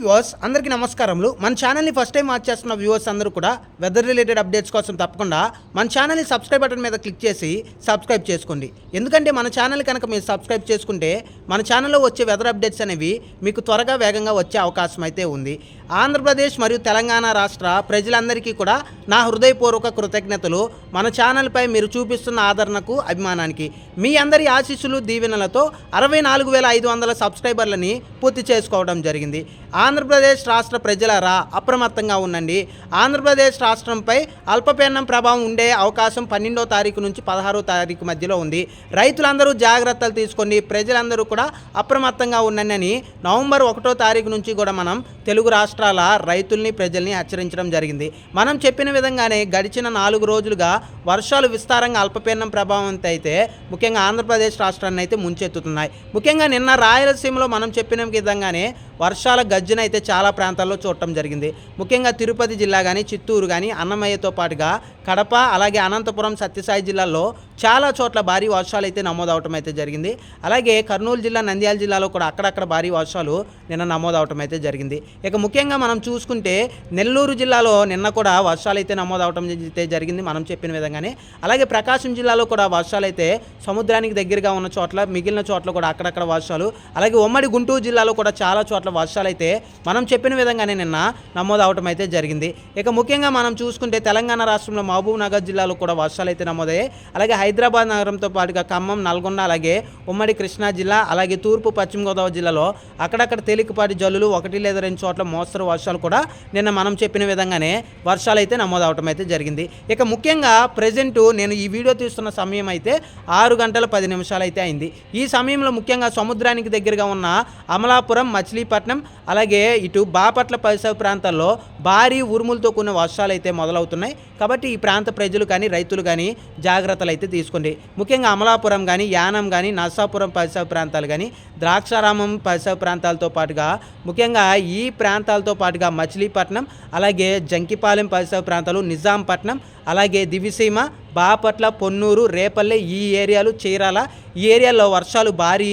Viewers అందరికీ నమస్కారములు. మన ఛానల్ని ఫస్ట్ టైం వాచ్ చేస్తున్న వ్యూవర్స్ అందరూ కూడా వెదర్ రిలేటెడ్ అప్డేట్స్ కోసం తప్పకుండా మన ఛానల్ని సబ్స్క్రైబ్ బటన్ మీద క్లిక్ చేసి సబ్స్క్రైబ్ చేసుకోండి. ఎందుకంటే మన ఛానల్ కనుక మీరు సబ్స్క్రైబ్ చేసుకుంటే మన ఛానల్లో వచ్చే వెదర్ అప్డేట్స్ అనేవి మీకు త్వరగా వేగంగా వచ్చే అవకాశం అయితే ఉంది. ఆంధ్రప్రదేశ్ మరియు తెలంగాణ రాష్ట్ర ప్రజలందరికీ కూడా నా హృదయపూర్వక కృతజ్ఞతలు. మన ఛానల్పై మీరు చూపిస్తున్న ఆదరణకు అభిమానానికి మీ అందరి ఆశీస్సులు దీవెనలతో అరవై నాలుగు వేల ఐదు వందల సబ్స్క్రైబర్లని పూర్తి చేసుకోవడం జరిగింది. ఆంధ్రప్రదేశ్ రాష్ట్ర ప్రజలరా అప్రమత్తంగా ఉండండి. ఆంధ్రప్రదేశ్ రాష్ట్రంపై అల్పపీడనం ప్రభావం ఉండే అవకాశం పన్నెండో తారీఖు నుంచి పదహారో తారీఖు మధ్యలో ఉంది. రైతులందరూ జాగ్రత్తలు తీసుకోండి. ప్రజలందరూ కూడా అప్రమత్తంగా ఉండండి అని నవంబర్ ఒకటో తారీఖు నుంచి కూడా మనం తెలుగు రాష్ట్రాల రైతుల్ని ప్రజల్ని హెచ్చరించడం జరిగింది. మనం చెప్పిన విధంగానే గడిచిన నాలుగు రోజులుగా వర్షాలు విస్తారంగా అల్పపీడనం ప్రభావంతో అయితే ముఖ్యంగా ఆంధ్రప్రదేశ్ రాష్ట్రాన్ని అయితే ముంచెత్తుతున్నాయి. ముఖ్యంగా నిన్న రాయలసీమలో మనం చెప్పిన విధంగానే వర్షాల గర్జన అయితే చాలా ప్రాంతాల్లో చూడటం జరిగింది. ముఖ్యంగా తిరుపతి జిల్లా కానీ చిత్తూరు కానీ అన్నమయ్యతో పాటుగా కడప అలాగే అనంతపురం సత్యసాయి జిల్లాల్లో చాలా చోట్ల భారీ వర్షాలు అయితే నమోదవటం అయితే జరిగింది. అలాగే కర్నూలు జిల్లా నంద్యాల జిల్లాలో కూడా అక్కడక్కడ భారీ వర్షాలు నిన్న నమోదవటం అయితే జరిగింది. ఇక ముఖ్యంగా మనం చూసుకుంటే నెల్లూరు జిల్లాలో నిన్న కూడా వర్షాలు అయితే నమోదవటం అయితే జరిగింది మనం చెప్పిన విధంగానే. అలాగే ప్రకాశం జిల్లాలో కూడా వర్షాలు అయితే సముద్రానికి దగ్గరగా ఉన్న చోట్ల మిగిలిన చోట్ల కూడా అక్కడక్కడ వర్షాలు. అలాగే ఉమ్మడి గుంటూరు జిల్లాలో కూడా చాలా చోట్ల వర్షాలు అయితే మనం చెప్పిన విధంగానే నిన్న నమోదవటం అయితే జరిగింది. ఇక ముఖ్యంగా మనం చూసుకుంటే తెలంగాణ రాష్ట్రంలో మహబూబ్ నగర్ జిల్లాలో కూడా వర్షాలు అయితే నమోదయ్యాయి. అలాగే హైదరాబాద్ నగరంతో పాటుగా ఖమ్మం నల్గొండ అలాగే ఉమ్మడి కృష్ణా జిల్లా అలాగే తూర్పు పశ్చిమ గోదావరి జిల్లాలో అక్కడక్కడ తేలికపాటి జల్లులు ఒకటి లేదా రెండు చోట్ల మోస్తరు వర్షాలు కూడా నిన్న మనం చెప్పిన విధంగానే వర్షాలు అయితే నమోదవటం అయితే జరిగింది. ఇక ముఖ్యంగా ప్రజెంట్ నేను ఈ వీడియో తీస్తున్న సమయం అయితే ఆరు గంటల పది నిమిషాలు అయితే అయింది. ఈ సమయంలో ముఖ్యంగా సముద్రానికి దగ్గరగా ఉన్న అమలాపురం మచిలీపట్నం అలాగే ఇటు బాపట్ల పరిసర ప్రాంతాల్లో భారీ ఉరుములతో కూడిన వర్షాలు అయితే మొదలవుతున్నాయి. కాబట్టి ఈ ప్రాంత ప్రజలు కానీ రైతులు కానీ జాగ్రత్తలు అయితే తీసుకోండి. ముఖ్యంగా అమలాపురం కానీ యానం కానీ నర్సాపురం పరిసర ప్రాంతాలు కానీ ద్రాక్షారామం పరిసర ప్రాంతాలతో పాటుగా ముఖ్యంగా ఈ ప్రాంతాలతో పాటుగా మచిలీపట్నం అలాగే జంకిపాలెం పరిసర ప్రాంతాలు నిజాంపట్నం అలాగే దివిసీమ బాపట్ల పొన్నూరు రేపల్లె ఈ ఏరియాలు చీరాల ఈ ఏరియాలో వర్షాలు భారీ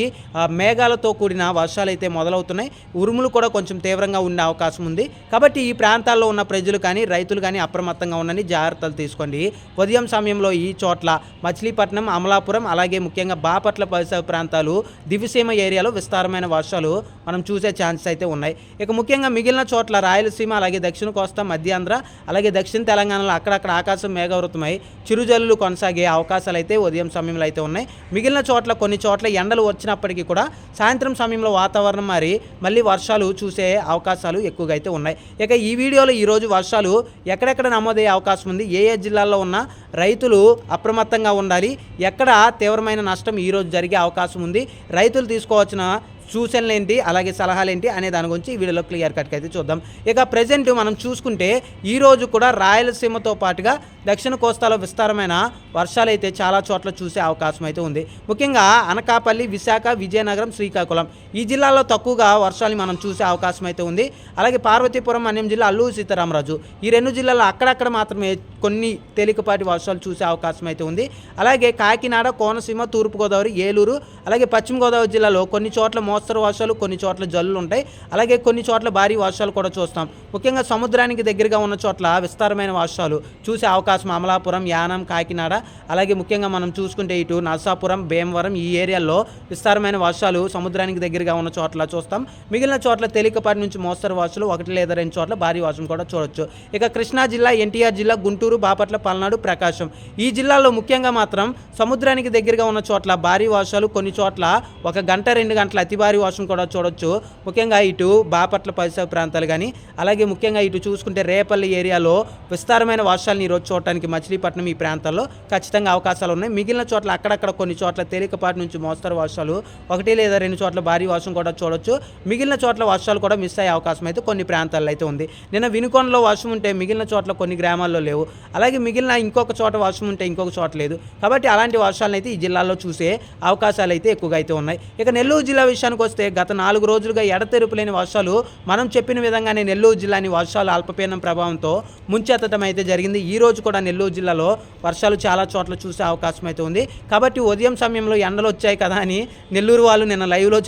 మేఘాలతో కూడిన వర్షాలు అయితే మొదలవుతున్నాయి. ఉరుములు కూడా కొంచెం తీవ్రంగా ఉండే అవకాశం ఉంది. కాబట్టి ఈ ప్రాంతాల్లో ఉన్న ప్రజలు కానీ రైతులు కానీ అప్రమత్తంగా ఉండని జాగ్రత్తలు తీసుకోండి. ఉదయం సమయంలో ఈ చోట్ల మచిలీపట్నం అమలాపురం అలాగే ముఖ్యంగా బాపట్ల పరిసర ప్రాంతాలు దివిసీమ ఏరియాలో విస్తారమైన వర్షాలు మనం చూసే ఛాన్సెస్ అయితే ఉన్నాయి. ఇక ముఖ్యంగా మిగిలిన చోట్ల రాయలసీమ అలాగే దక్షిణ కోస్తా మధ్యాంధ్ర అలాగే దక్షిణ తెలంగాణలో అక్కడక్కడ ఆకాశం మేఘవృతమై చిరుజల్లులు కొనసాగే అవకాశాలు అయితే ఉదయం సమయంలో అయితే ఉన్నాయి. మిగిలిన చోట్ల కొన్ని చోట్ల ఎండలు వచ్చినప్పటికీ కూడా సాయంత్రం సమయంలో వాతావరణం మారి మళ్ళీ వర్షాలు చూసే అవకాశాలు ఎక్కువగా అయితే ఉన్నాయి. ఇక ఈ వీడియోలో ఈరోజు వర్షాలు ఎక్కడెక్కడ నమోదయ్యే అవకాశం ఉంది? ఏ ఏ జిల్లాల్లో ఉన్న రైతులు అప్రమత్తంగా ఉండాలి. ఎక్కడ తీవ్రమైన నష్టం ఈరోజు జరిగే అవకాశం ఉంది. రైతులు తీసుకోవాల్సిన సూచనలు ఏంటి అలాగే సలహాలు ఏంటి అనే దాని గురించి ఈ వీడియోలో క్లియర్ కట్గా అయితే చూద్దాం. ఇక ప్రజెంట్ మనం చూసుకుంటే ఈరోజు కూడా రాయలసీమతో పాటుగా దక్షిణ కోస్తాలో విస్తారమైన వర్షాలు అయితే చాలా చోట్ల చూసే అవకాశం అయితే ఉంది. ముఖ్యంగా అనకాపల్లి విశాఖ విజయనగరం శ్రీకాకుళం. ఈ జిల్లాలో తక్కువగా వర్షాలు మనం చూసే అవకాశం అయితే ఉంది. అలాగే పార్వతీపురం అన్యం జిల్లా అల్లూరు సీతారామరాజు. ఈ రెండు జిల్లాలో అక్కడక్కడ మాత్రమే కొన్ని తేలికపాటి వర్షాలు చూసే అవకాశం అయితే ఉంది. అలాగే కాకినాడ కోనసీమ తూర్పుగోదావరి ఏలూరు అలాగే పశ్చిమ గోదావరి జిల్లాలో కొన్ని చోట్ల మోస్తరు వర్షాలు కొన్ని చోట్ల జల్లులు ఉంటాయి. అలాగే కొన్ని చోట్ల భారీ వర్షాలు కూడా చూస్తాం. ముఖ్యంగా సముద్రానికి దగ్గరగా ఉన్న చోట్ల విస్తారమైన వర్షాలు చూసే అవకాశం అమలాపురం యానం కాకినాడ. అలాగే ముఖ్యంగా మనం చూసుకుంటే ఇటు నర్సాపురం భీమవరం ఈ ఏరియాల్లో విస్తారమైన వర్షాలు సముద్రానికి దగ్గరగా ఉన్న చోట్ల చూస్తాం. మిగిలిన చోట్ల తేలికపాటి నుంచి మోస్తరు వర్షాలు ఒకటి లేదా రెండు చోట్ల భారీ వర్షం కూడా చూడొచ్చు. ఇక కృష్ణా జిల్లా ఎన్టీఆర్ జిల్లా గుంటూరు బాపట్ల పల్నాడు ప్రకాశం. ఈ జిల్లాలో ముఖ్యంగా మాత్రం సముద్రానికి దగ్గరగా ఉన్న చోట్ల భారీ వర్షాలు కొన్ని చోట్ల ఒక గంట రెండు గంటల అతి భారీ వర్షం కూడా చూడొచ్చు. ముఖ్యంగా ఇటు బాపట్ల పరిసర ప్రాంతాలు కానీ అలాగే ముఖ్యంగా ఇటు చూసుకుంటే రేపల్లి ఏరియాలో విస్తారమైన వర్షాలను ఈరోజు చూడటానికి మచిలీపట్నం ఈ ప్రాంతాల్లో ఖచ్చితంగా అవకాశాలు ఉన్నాయి. మిగిలిన చోట్ల అక్కడక్కడ కొన్ని చోట్ల తేలికపాటి నుంచి మోస్తరు వర్షాలు ఒకటి లేదా రెండు చోట్ల భారీ వర్షం కూడా చూడొచ్చు. మిగిలిన చోట్ల వర్షాలు కూడా మిస్ అయ్యే అవకాశం అయితే కొన్ని ప్రాంతాల్లో అయితే ఉంది. నిన్న వినుకొండలో వర్షం ఉంటే మిగిలిన చోట్ల కొన్ని గ్రామాల్లో లేవు. అలాగే మిగిలిన ఇంకొక చోట వర్షం ఉంటే ఇంకొక చోట లేదు. కాబట్టి అలాంటి వర్షాలను అయితే ఈ జిల్లాలో చూసే అవకాశాలు అయితే ఎక్కువగా అయితే ఉన్నాయి. ఇక నెల్లూరు జిల్లా విషయానికి వస్తే గత నాలుగు రోజులుగా ఎడతెరుపు లేని వర్షాలు మనం చెప్పిన విధంగానే నెల్లూరు జిల్లాని వర్షాలు అల్పపీడనం ప్రభావంతో ముంచెత్తడం అయితే జరిగింది. ఈ రోజు కూడా కూడా నెల్లూరు జిల్లాలో వర్షాలు చాలా చోట్ల చూసే అవకాశం అయితే ఉంది. కాబట్టి ఉదయం సమయంలో ఎండలు వచ్చాయి కదా అని నెల్లూరు వాళ్ళు నిన్న లైవ్లో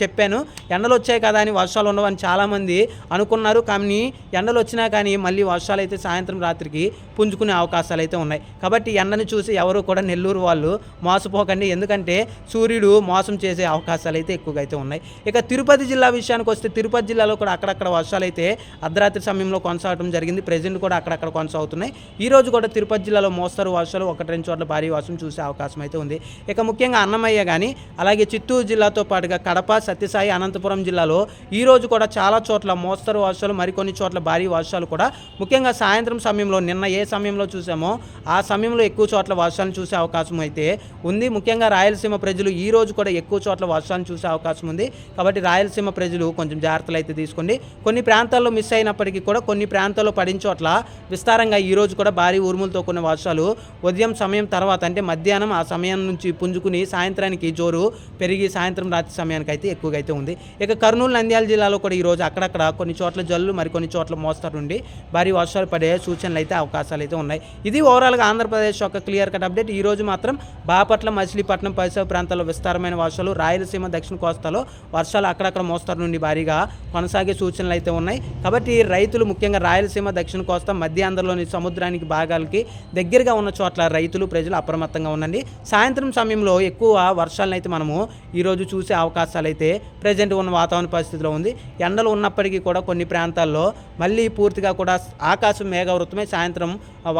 చెప్పాను. ఎండలు వచ్చాయి కదా అని వర్షాలు ఉండవని చాలామంది అనుకున్నారు. కానీ ఎండలు వచ్చినా కానీ మళ్ళీ వర్షాలు అయితే సాయంత్రం రాత్రికి పుంజుకునే అవకాశాలు అయితే ఉన్నాయి. కాబట్టి ఎండను చూసి ఎవరు కూడా నెల్లూరు వాళ్ళు మోసపోకండి. ఎందుకంటే సూర్యుడు మోసం చేసే అవకాశాలు అయితే ఎక్కువగా అయితే ఉన్నాయి. ఇక తిరుపతి జిల్లా విషయానికి వస్తే తిరుపతి జిల్లాలో కూడా అక్కడక్కడ వర్షాలు అయితే అర్ధరాత్రి సమయంలో కొనసాగడం జరిగింది. ప్రజెంట్ కూడా అక్కడక్కడ కొనసాగుతున్నాయి. ఈ రోజు కూడా తిరుపతి జిల్లాలో మోస్తరు వర్షాలు ఒకటి రెండు చోట్ల భారీ వర్షం చూసే అవకాశం అయితే ఉంది. ఇక ముఖ్యంగా అన్నమయ్య కానీ అలాగే చిత్తూరు జిల్లాతో పాటుగా కడప సత్యసాయి అనంతపురం జిల్లాలో ఈ రోజు కూడా చాలా చోట్ల మోస్తరు వర్షాలు మరికొన్ని చోట్ల భారీ వర్షాలు కూడా. ముఖ్యంగా సాయంత్రం సమయంలో నిన్న ఏ సమయంలో చూసామో ఆ సమయంలో ఎక్కువ చోట్ల వర్షాలు చూసే అవకాశం అయితే ఉంది. ముఖ్యంగా రాయలసీమ ప్రజలు ఈ రోజు కూడా ఎక్కువ చోట్ల వర్షాలు చూసే అవకాశం ఉంది. కాబట్టి రాయలసీమ ప్రజలు కొంచెం జాగ్రత్తలు అయితే తీసుకోండి. కొన్ని ప్రాంతాల్లో మిస్ అయినప్పటికీ కూడా కొన్ని ప్రాంతాల్లో పడిన చోట్ల విస్తారంగా ఈ రోజు కూడా భారీ ఉరుములతో కొన్ని వర్షాలు ఉదయం సమయం తర్వాత అంటే మధ్యాహ్నం ఆ సమయం నుంచి పుంజుకుని సాయంత్రానికి జోరు పెరిగి సాయంత్రం రాత్రి సమయానికి అయితే ఎక్కువగా అయితే ఉంది. ఇక కర్నూలు నంద్యాల జిల్లాలో కూడా ఈ రోజు అక్కడక్కడ కొన్ని చోట్ల జల్లు మరికొన్ని చోట్ల మోస్తారు నుండి భారీ వర్షాలు పడే సూచనలు అయితే అవకాశాలు అయితే ఉన్నాయి. ఇది ఓవరాల్గా ఆంధ్రప్రదేశ్ యొక్క క్లియర్ కట్ అప్డేట్. ఈ రోజు మాత్రం బాపట్ల మచిలీపట్నం పరిసర ప్రాంతాల్లో విస్తారమైన వర్షాలు రాయలసీమ దక్షిణ కోస్తాలో వర్షాలు అక్కడక్కడ మోస్తారు నుండి భారీగా కొనసాగే సూచనలు అయితే ఉన్నాయి. కాబట్టి రైతులు ముఖ్యంగా రాయలసీమ దక్షిణ కోస్తా మధ్యాంధ్రలోని సముద్రానికి బాగా భాగాలకి దగ్గరగా ఉన్న చోట్ల రైతులు ప్రజలు అప్రమత్తంగా ఉండండి. సాయంత్రం సమయంలో ఎక్కువ వర్షాలను అయితే మనము ఈరోజు చూసే అవకాశాలు అయితే ప్రజెంట్ ఉన్న వాతావరణ పరిస్థితిలో ఉంది. ఎండలు ఉన్నప్పటికీ కూడా కొన్ని ప్రాంతాల్లో మళ్ళీ పూర్తిగా కూడా ఆకాశం మేఘవృతమై సాయంత్రం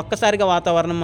ఒక్కసారిగా వాతావరణం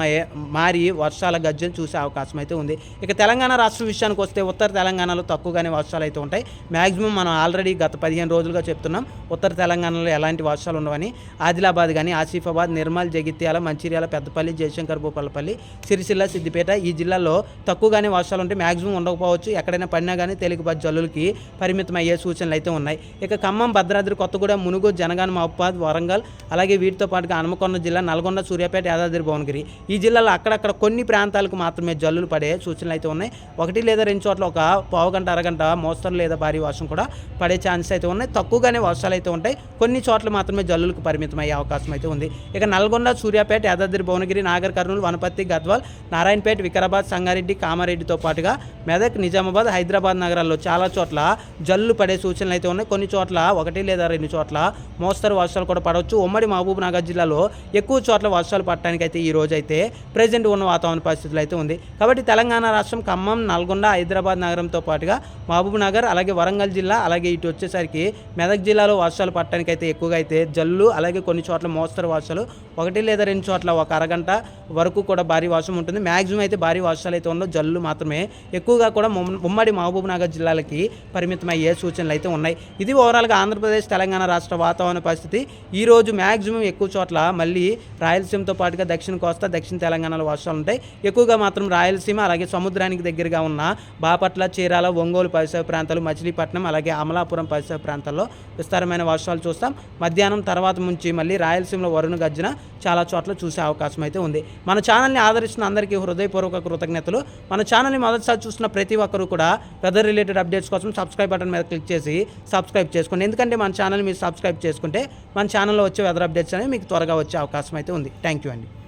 మారి వర్షాల గర్జన చూసే అవకాశం అయితే ఉంది. ఇక తెలంగాణ రాష్ట్ర విషయానికి వస్తే ఉత్తర తెలంగాణలో తక్కువగానే వర్షాలు అయితే ఉంటాయి. మ్యాక్సిమం మనం ఆల్రెడీ గత పదిహేను రోజులుగా చెప్తున్నాం. ఉత్తర తెలంగాణలో ఎలాంటి వర్షాలు ఉండవని ఆదిలాబాద్ కానీ ఆసిఫాబాద్ నిర్మల్ జగిత్యాల మంచిర్యాల పెద్దపల్లి జయశంకర్ భూపాలపల్లి సిరిసిల్ల సిద్దిపేట ఈ జిల్లాల్లో తక్కువగానే వర్షాలు ఉంటే మ్యాక్సిమం ఉండకపోవచ్చు. ఎక్కడైనా పడినా కానీ తేలికపాటి జల్లులకి పరిమితం అయ్యే సూచనలు అయితే ఉన్నాయి. ఇక ఖమ్మం భద్రాద్రి కొత్తగూడెం మునుగు జనగాన మహబాద్ వరంగల్ అలాగే వీటితో పాటుగా హనుమకొండ జిల్లా నల్గొండ సూర్యాపేట యాదాద్రి భువనగిరి ఈ జిల్లాలో అక్కడక్కడ కొన్ని ప్రాంతాలకు మాత్రమే జల్లులు పడే సూచనలు అయితే ఉన్నాయి. ఒకటి లేదా రెండు చోట్ల ఒక పావు గంట అరగంట మోస్తరు లేదా భారీ వర్షం కూడా పడే ఛాన్స్ అయితే ఉన్నాయి. తక్కువగానే వర్షాలు అయితే ఉంటాయి. కొన్ని చోట్ల మాత్రమే జల్లులకు పరిమితం అయ్యే అవకాశం అయితే ఉంది. ఇక నల్గొండ సూర్యాపేట యాదాద్రి భువనగిరి నాగర్ కర్నూలు వనపర్తి గద్వాల్ నారాయణపేట వికారాబాద్ సంగారెడ్డి కామారెడ్డితో పాటుగా మెదక్ నిజామాబాద్ హైదరాబాద్ నగరాల్లో చాలా చోట్ల జల్లు పడే సూచనలు అయితే ఉన్నాయి. కొన్ని చోట్ల ఒకటి లేదా రెండు చోట్ల మోస్తరు వర్షాలు కూడా పడవచ్చు. ఉమ్మడి మహబూబ్ నగర్ జిల్లాలో ఎక్కువ చోట్ల వర్షాలు పడటానికి అయితే ఈ రోజు అయితే ప్రజెంట్ ఉన్న వాతావరణ పరిస్థితులు అయితే ఉంది. కాబట్టి తెలంగాణ రాష్ట్రం ఖమ్మం నల్గొండ హైదరాబాద్ నగరంతో పాటుగా మహబూబ్ నగర్ అలాగే వరంగల్ జిల్లా అలాగే ఇటు వచ్చేసరికి మెదక్ జిల్లాలో వర్షాలు పడటానికి అయితే ఎక్కువగా అయితే జల్లు అలాగే కొన్ని చోట్ల మోస్తరు వర్షాలు ఒకటి లేదా రెండు చోట్ల ఒక అరగంట వరకు కూడా భారీ వర్షం ఉంటుంది. మ్యాక్సిమం అయితే భారీ వర్షాలు అయితే ఉండవు. జల్లు మాత్రమే. ఎక్కువగా కూడా ముమ్- ఉమ్మడి మహబూబ్ నగర్ జిల్లాలకి పరిమితం అయ్యే సూచనలు అయితే ఉన్నాయి. ఇది ఓవరాల్గా ఆంధ్రప్రదేశ్ తెలంగాణ రాష్ట్ర వాతావరణ పరిస్థితి. ఈ రోజు మ్యాక్సిమం ఎక్కువ చోట్ల మళ్ళీ రాయలసీమతో పాటుగా దక్షిణ కోస్తా దక్షిణ తెలంగాణలో వర్షాలు ఉంటాయి. ఎక్కువగా మాత్రం రాయలసీమ అలాగే సముద్రానికి దగ్గరగా ఉన్న బాపట్ల చీరాల ఒంగోలు పరిసర ప్రాంతాలు మచిలీపట్నం అలాగే అమలాపురం పరిసర ప్రాంతాల్లో విస్తారమైన వర్షాలు చూస్తాం. మధ్యాహ్నం తర్వాత నుంచి మళ్ళీ రాయలసీమలో వరుణ గర్జన చాలా చోట్ల చూసాం అవకాశం అయితే ఉంది. మన ఛానల్ని ఆదరిస్తున్న అందరికీ హృదయపూర్వక కృతజ్ఞతలు. మన ఛానల్ని మొదటిసారి చూసిన ప్రతి ఒక్కరు కూడా వెదర్ రిలేటెడ్ అప్డేట్స్ కోసం సబ్స్క్రైబ్ బటన్ మీద క్లిక్ చేసి సబ్స్క్రైబ్ చేసుకోండి. ఎందుకంటే మన ఛానల్ మీరు సబ్స్క్రైబ్ చేసుకుంటే మన ఛానల్లో వచ్చే వెదర్ అప్డేట్స్ అనేవి మీకు త్వరగా వచ్చే అవకాశం అయితే ఉంది. థ్యాంక్ యూ అండి.